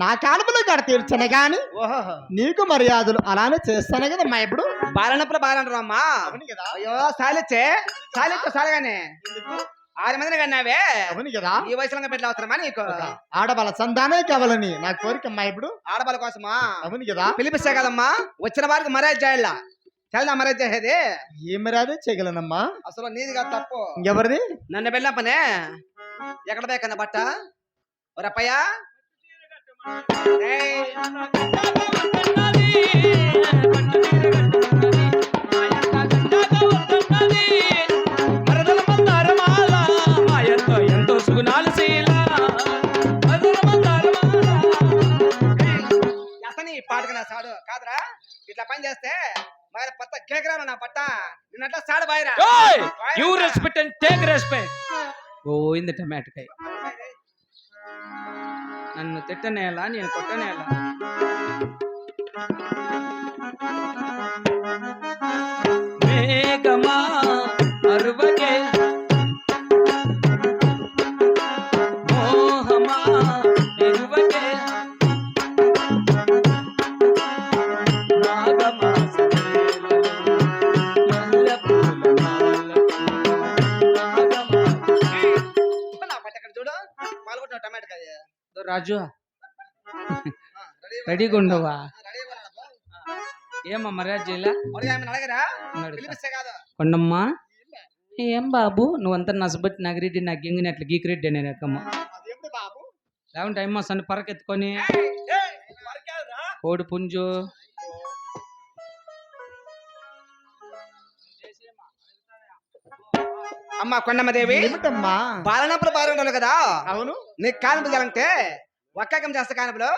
నా కానుపులు కడ తీర్చను గాని ఓహో. నీకు మర్యాదలు అలానే చేస్తాను కదమ్మా ఇప్పుడు. బాలనప్పుల బాలంటారమ్మా కదా. అయ్యో సాలిచ్చే. సాలిచ్చు సాలిగానే. ఆరు మందిని కన్నావే? అవును కదా. ఈ వయసులో పెట్టి అవసరమా నీకు. ఆడవాళ్ళ సంతానే కావాలని నా కోరికమ్మా ఇప్పుడు. ఆడవాళ్ళ కోసమా? అవును కదా. పిలిపిస్తే కదమ్మా. వచ్చిన వారికి మర్యాద చేయాల. తెలదా మర్యాద చేసేది. ఏం మర్యాద చేయగలనమ్మా? అసలు నీది కాదు తప్పు. ఇంకెవరిది? నన్ను వెళ్ళపనే ఎక్కడ బేకన్న బట్ట? రప్పయ్యా పని చేస్తే మరి పత్త కేకరాను నా పట్ట నిన్నట్లా సాడు బాయిరా ఓయ్ you respect and take respect పోయింది టమాటకాయ నన్ను తిట్టనేలా నేను కొట్టనేలా మేఘమా రాజు రెడీగా ఉండవా. ఏమా మర్యాద చేయలే కొండమ్మా ఏం బాబు నువ్వంతా నసబట్టి నాకు ఎంగిన అట్లా గీకిరెడ్డి నేను ఎక్కమ్మ అదేమిటి బాబు లేకుంటే టైం సన్న పరకెత్తుకొని కోడి పుంజు అమ్మ కొండమ్మదేవి. ఏమిటమ్మా? బాలనప్పుడు బాగుండాలి కదా. అవును. నీకు కానుపు చేయాలంటే ఒక్కకం చేస్తా కానుపులో.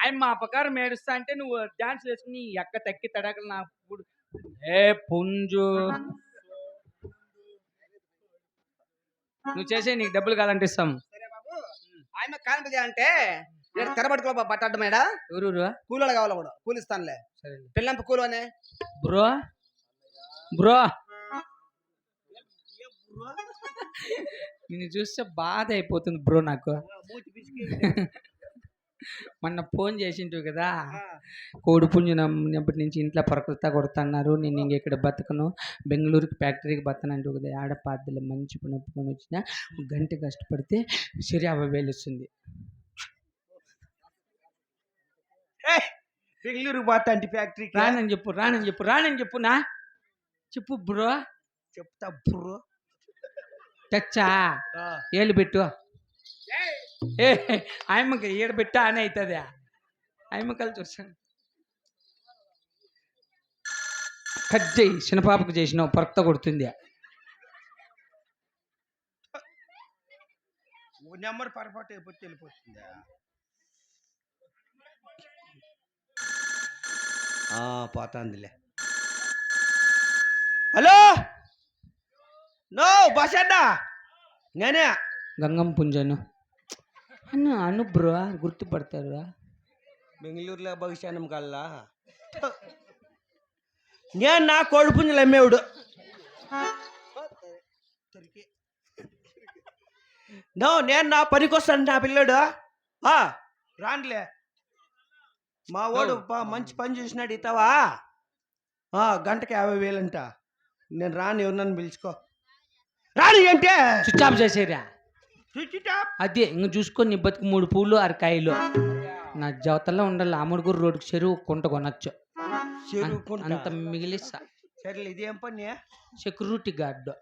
ఆయన మా అపకారం ఏడుస్తా అంటే నువ్వు డాన్స్ వేసుకుని ఎక్క తక్కి తడకలు నా పుడు- ఏ పుంజు. నువ్వు చేసే నీకు డబ్బులు కాదంటే ఇస్తాం ఆయన కానుపు నేను తెరబట్టుకో బట్టడ్డ మేడ? ఎవరు కూలీలు కావాలి కూడా? కూలి ఇస్తానులే. సరే పిల్లంపు కూలు అనే? బ్రో? బ్రో? నిన్ను చూస్తే బాధ అయిపోతుంది బ్రో నాకు. మొన్న ఫోన్ చేసింటివి కదా. కోడి పుంజు నమ్మినప్పటి నుంచి ఇంట్లో పరకలతా కొడుతున్నారు. నేను ఇంక ఇక్కడ బతకను. బెంగళూరుకి ఫ్యాక్టరీకి బతనంటూ కదా ఆడపాద్దలు మంచి పని ఒప్పుకొని వచ్చిన గంట కష్టపడితే సరే యాభై వేలు వస్తుంది బెంగళూరు పోతా అంటే ఫ్యాక్టరీకి? రానని చెప్పు రానని చెప్పు రానని చెప్పు నా. చెప్పు బ్రో. చెప్తా బ్రో. టచ్చా ఏళ్ళు పెట్టు. ఏ ఆయమ్మకి ఈడ పెట్టా అని అవుతుంది ఆయమ్మ కలిసి వచ్చాను కట్ చేయి చిన్నపాపకు చేసినావు పరక్త కొడుతుంది నెంబర్ పొరపాటు అయిపోతే వెళ్ళిపోతుందా? పోతాందిలే. హలో? నో బస్ అన్నా? నేనే. గంగం పుంజను. అన్న అను బ్రో గుర్తుపడతారు బెంగళూరులో భవిష్యానం కల్లా? నేను నా కోడి పుంజులు అమ్మేవుడు నో నేను నా పనికి వస్తాను నా పిల్లడు. ఆ, రానులే. మా వాడు మంచి పని చేసినాడు ఇతావా ఆ, గంటకి యాభై వేలంట. నేను రాను ఎవరినన్ను పిలుచుకో. రాని అంటే స్విచ్ ఆఫ్ చేసేరా. అదే ఇంక చూసుకొని నీ బతుకు మూడు పూలు అరకాయలు. నా జవతల్లో ఉండాలి అమ్ముడుగురు రోడ్డుకి చెరువు కుంట కొనొచ్చు. అంత మిగిలిస్తా సరేలే ఇదేం పని? Security guard.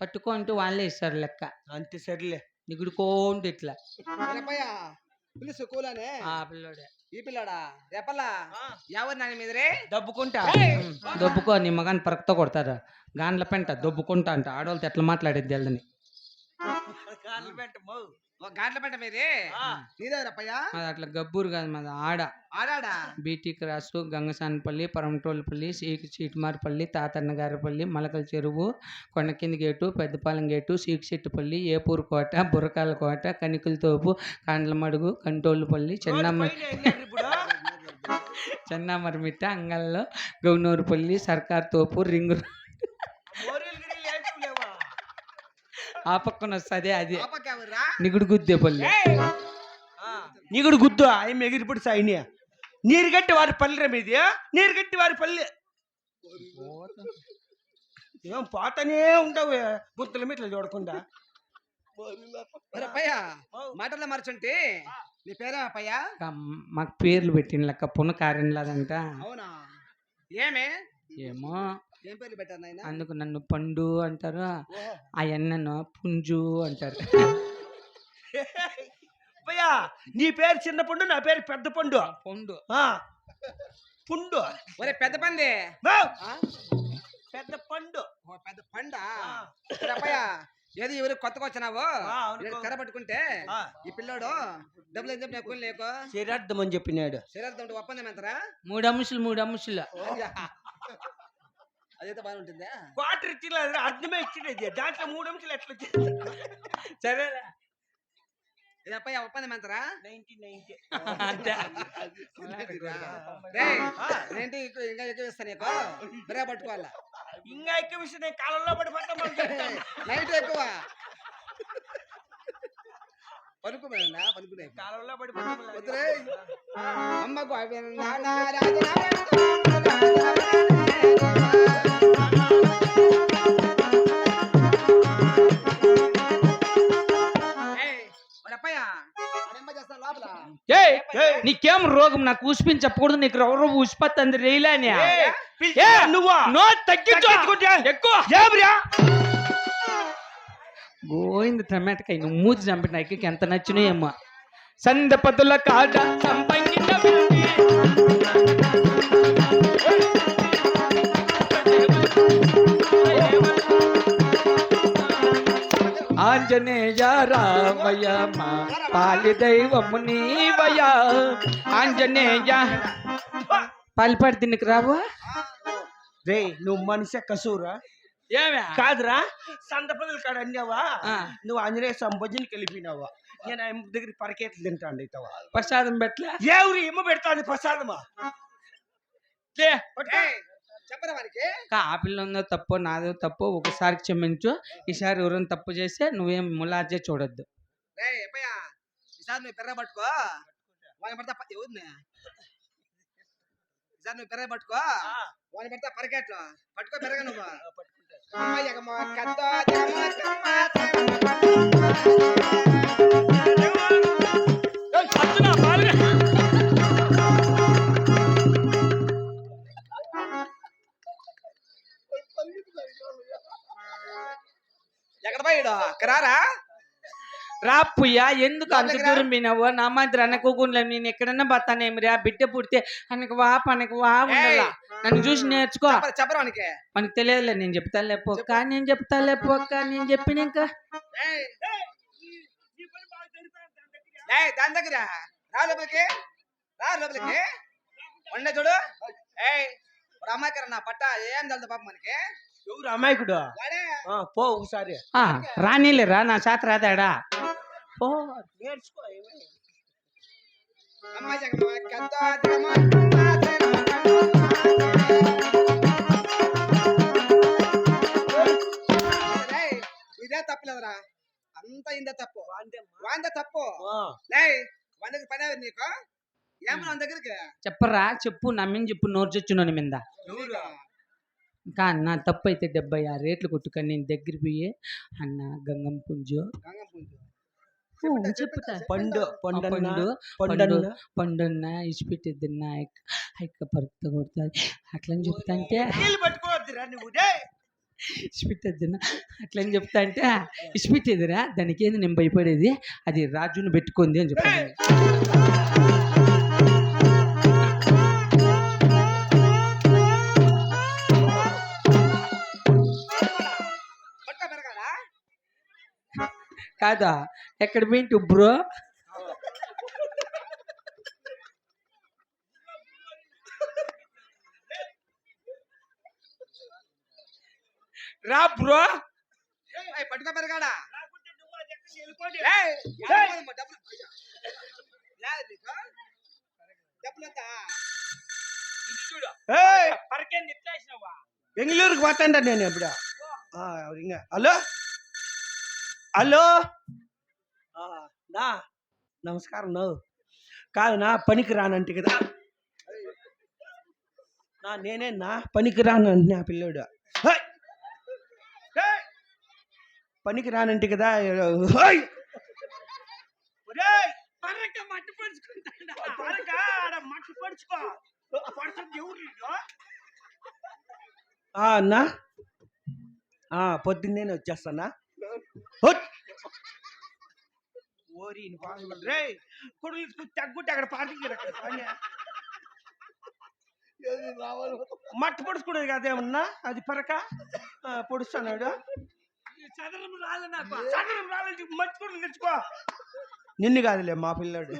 పట్టుకో అంటే వాళ్ళే ఇస్తారు లెక్క. అంతే సరేలే. నిగుడుకోండి ఇట్లా. రేపయ్య పిలుసు కూలనే ఆ పిల్లోడే. ఈ పిల్లాడా? రేపల్లా? ఎవరు నాని మీదరే? దబ్బుకుంటా. దొబ్బుకో నీ మగాన్ని పరకతో కొడతారు. గాన్ల పెంట దొబ్బుకుంటా అంట. ఆడవాళ్ళతో ఎట్లా మాట్లాడేది తెల్దని. మీది? అట్లా గబ్బూరు కాదు మాది ఆడ. ఆడాడా? BT cross గంగసానపల్లి పరమటోళ్ళపల్లి సీకి చీటిమారిపల్లి Tatannagaripalli Malakala Cheruvu Kondakindi gate Peddapalem gate Sikichettupalli Epuru Kota Burrakala Kota Kanikala Topu Kandlamadugu కంటోళ్ళపల్లి Chennamma చెన్నమరిమిట్ట అంగల్లో గౌనూరుపల్లి Sarkar Topu ring ఆ పక్కన వస్తుంది అది నిగుడు గుద్దేపల్లి నీకుడు గుద్దు ఆయన ఎగిరిపడి సాయిని. నీరు గట్టి వారి పల్లె మీది. నీరు గట్టి వారి పల్లె. ఏం పోతానే ఉండవు గుంతల మీట్ల చూడకుండా. మాటల్లో మరచుంటే నీ పేరే అప్పయ్య ఇంకా మాకు పేర్లు పెట్టిన లెక్క పున కార్యంలాదంట అవునా? ఏమే? ఏమో. అందుకు నన్ను పండు అంటారు ఆ ఎన్నను పుంజు అంటారు. నీ పేరు చిన్న పండు నా పేరు పెద్ద పండు. పండు. ఆ, పుండు. ఒరే పెద్ద పంది? పెద్ద పండు. పెద్ద పండా? ఏది ఎవరు కొత్తగా వచ్చినావు. కర్ర పట్టుకుంటే ఆ, ఈ పిల్లోడు డబ్బులు ఏం చెప్పిన ఎక్కువ లేకు? శరీరార్థం అని చెప్పినాడు. శరీరం ఉంటే ఒప్పందం ఎంతరా? మూడు అంశాలు మూడు అంశాలు అదైతే బాగా ఉంటుందా క్వార్టర్ ఇచ్చిన అర్థమే ఇచ్చినది దాంట్లో మూడు నిమిషాలు ఎట్లా వచ్చింది సరే ఇది అప్పయ్య ఒప్పందం రేయ్, ఏంటి ఇంకా ఎక్కువ ఇస్తాను నీకు? బిరా పట్టుకోవాలా? ఇంకా ఎక్కువ నేను కాలంలో పడిపోతాం నైట్ ఎక్కువ. పలుకునే కాలంలో. అమ్మకు అవి నీకేం రోగం? నాకు ఊసిపోయి చెప్పకూడదు నీకు ఎవరో రైలాని ఏ, నువ్వా? నో తగ్గించు. తగ్గించుకుంటే? ఎక్కువ. గోయింది టమాటకాయ నువ్వు మూతి చంపిన ఎక్కకి ఎంత నచ్చినాయి అమ్మ సంద పదుల కాడ సంపంగిన వెండి. ఆంజనేయ రామయ్యమ్మ పాలి దైవము నీవయ్యా. ఆంజనేయ. పాలిపాడి తిన్నకు రావు? రే నువ్వు మనిషి కసూరా. ఏమే? కాదురా. సందపదలు కాడ అన్నావా. నువ్వు ఆంజనేయ సంభజనకి వెళ్ళిపోయినావా? నేను ఆయన దగ్గర పరకేట్లు తింటాను ఇతవా. ప్రసాదం పెట్లే ఎవరు ఏమో పెడతాను ప్రసాదమా? చెప్పరా ఆ పిల్ల ఉందో తప్పు నాదో తప్పు ఒకసారి క్షమించు. ఈసారి ఎవరైనా తప్పు చేస్తే నువ్వేం ములాజే చూడొద్దు. ఈసారి నువ్వు పెర్ర పట్టుకో. వాని పడతా ప- ఎవరిని? ఈసారి నువ్వు పెర్ర పట్టుకో. వాని పడతా పరికెట్లు పట్టుకో పెరగ నువ్వు. ఎక్కడ పోయాడు రాప్పుయ్యా ఎందుకు అంత. దూరం పోయినావు నా మాదిరి అనకోకుండా నేను ఎక్కడన్నా బతానేమిరా బిడ్డ పుడితే అనకు వా పనకు వా ఉండాల. నన్ను చూసి నేర్చుకో. చెప్పరా మనకు తెలియదులే నేను చెప్తా లేపోక్క నేను చెప్తా లేపోక్క నేను ఏయ్, ఏయ్, దాని దగ్గర. రా లోపలికి. రా లోపలికి. వండే చూడు. ఏయ్ ఇప్పుడు అమ్మాయి నా పట్ట ఏం తెలుదు పాప మనకి ఎవరు అమాయకుడు? పో ఒకసారి. ఆ, రానీలేరా నా చేత రాదాడా? ఓ నేర్చుకో. అమ్మాయి ఇదే ఇందే తప్పు? వాందే తప్పు? ఆ, లే వందకి పని అయింది నీకు? ఏమన్నా మన దగ్గరికి? చెప్పరా చెప్పు నమ్మిని చెప్పు నోరు చొచ్చునని మీద? ఇంకా అన్న తప్పు అయితే డెబ్బై ఆరు రేట్లు కొట్టుకొని నేను దగ్గర పోయి అన్న గంగం పుంజు. గంగం పుంజు. ఊ, చెప్తా, పండు ఆ పండన్న పండు పండన్న. ఇసిపెట్టిద్దన్న ఇక్క పరుకుత కొడుతుంది. అట్లా అని చెప్తా అంటే ఇసిపెట్టేద్దన్న అట్లా అని చెప్తా అంటే ఇసిపెట్టేదిరా దానికి ఏంది నేను భయపడేది? అది రాజుని పెట్టుకుంది అని పెరగాలా కాదా? ఎక్కడ పోయింటు బ్రో రా బ్రో ఏయ్, పట్టుకో పెరగాడా వెళ్ళిపోండి. ఏయ్, ఎవరు డబ్బులు అయ్యా. లేదు నీకు? డబ్బులంతా ఏయ్, పరకేంది ఎట్లా వేసినావా? బెంగళూరుకి పోతాండ నేను ఇప్పుడు. ఆ, ఇంకా? హలో? హలో? ఆ, నా నమస్కారం నవ్వు కాదు నా పనికి రానంటే కదా. నా నేనే నా పనికి రానంటే నా పిల్లోడు. పనికి రానంటే కదా! ఒరేయ్! పరక మట్టి? ఆ, అన్నా ఆ, పొద్దున్నేనే వచ్చేస్తానా! ఓరి కొడుకు తగ్గుంటే అక్కడ పార్కింగ్. మట్టి పొడుచుకునేది కాదేమన్నా అది పరక పొడుస్తున్నాడు చదరం రాలే నాకు. తెచ్చుకో నిన్ను కాదులే మా పిల్లాడు.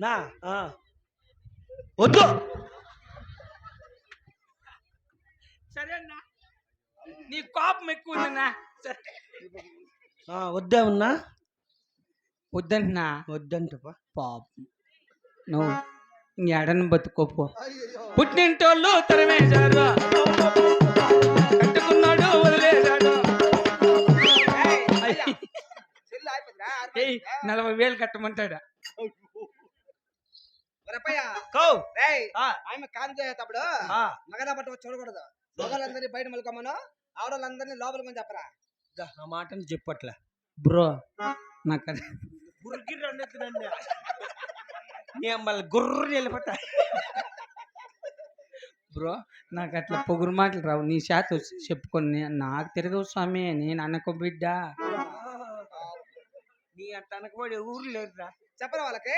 నా ఆ. వద్దు. సరే అన్నా. నీ కోపం ఎక్కువ ఉందన్నా. సరే. ఆ, వద్దే ఉన్నా? వద్దంటున్నా. వద్దంటపా. పాపం. నువ్వు ఎడని బతుకోపో పుట్టింటోళ్ళు తరమేశారు. ఏయ్? నలభై వేలు కట్టమంటాడా? ఆమె కాలు చేసేటప్పుడు మగన పట్టు చూడకూడదు. మగలందరినీ బయట మలుకోమను ఆడవాళ్ళందరినీ లోపలికి చెప్పరా. ఆ మాటని చెప్పట్లే. బ్రో నాకు మళ్ళీ గుర్రు వెళ్ళిపోతా బ్రో నాకు అట్లా పొగురు మాటలు రావు. నీ చేత వచ్చి చెప్పుకొని నాకు తిరగవు స్వామి నేను అన్నకు బిడ్డ. నీ అంత అనకబడి ఊరు లేరురా. చెప్పరా వాళ్ళకి?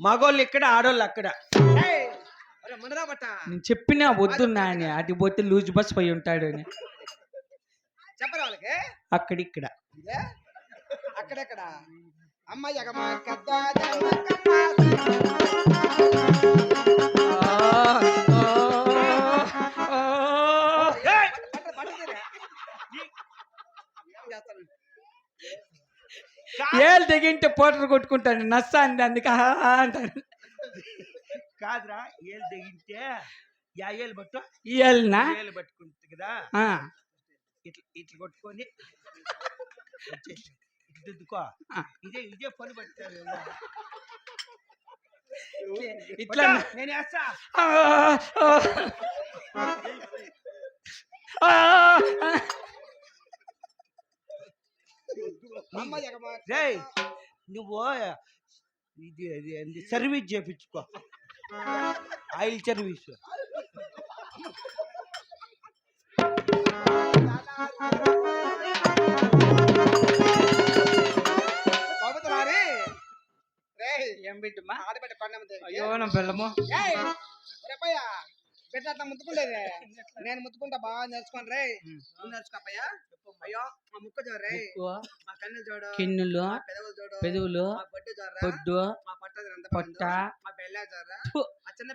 మగోళ్ళు ఇక్కడ ఆడోళ్ళు అక్కడ. ముందరా నేను చెప్పినా వద్దున్నా అని అటు పోతే లూజ్ బస్ పోయి ఉంటాడు అని. చెప్పరా వాళ్ళకి? అక్కడిక్కడ? అక్కడెక్కడ కద్ద ఏళ్ళు తెగింటే పోటర్ కొట్టుకుంటాను నస్స అంది అందుకే అంటాను కాదురా ఏళ్ళు తెగింటే యా ఏళ్ళు పట్టు. ఏళ్ళనా? ఏళ్ళు పట్టుకుంటుంది కదా. ఆ, ఇట్లా ఇట్లా కొట్టుకొని దిద్దుకో. ఇదే ఇదే పని పట్టారు. ఇట్లా నేను వేస్తా. ఆ, నువ్వు ఇది సర్వీస్ చేపించుకో. Oil service. ఏం బిడ్డమ్మా? ఆడబెట్ట కొండ అయ్యో నా రేపయ్య బిడ్డ అట్లా ముత్తుకుండేది నేను ముత్తుకుంటా బాగా నేర్చుకోండి రే. నేర్చుకోపయ్య అయ్యో మా ముక్క చూడు రే. ఎక్కువ మా కన్నులు చూడు కిన్నులు? పెదవులు పొడ్డు పొట్ట?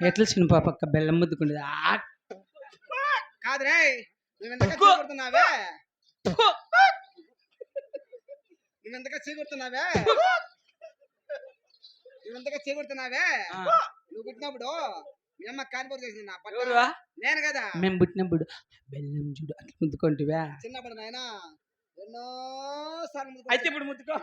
ఎట్లా చిన్న పక్క బెల్లం ముద్దుకుండేది? ఆ, కాదు రే. నువ్వు ఎంతగా అక్కో. చీకొడుతున్నావే? ఫు. నువ్వు ఎంతగా చీకొడుతున్నావే? నువ్వు పుట్టినప్పుడు మీ అమ్మ కాన్పూర్ చేసింది నా ఎవరువా? నేను కదా. మేము పుట్టినప్పుడు బెల్లం చూడు అట్లా ముద్దుకుంటివా? చిన్నప్పుడు నాయన ఎన్నో సార్లు అయితే ఇప్పుడు ముద్దుకో.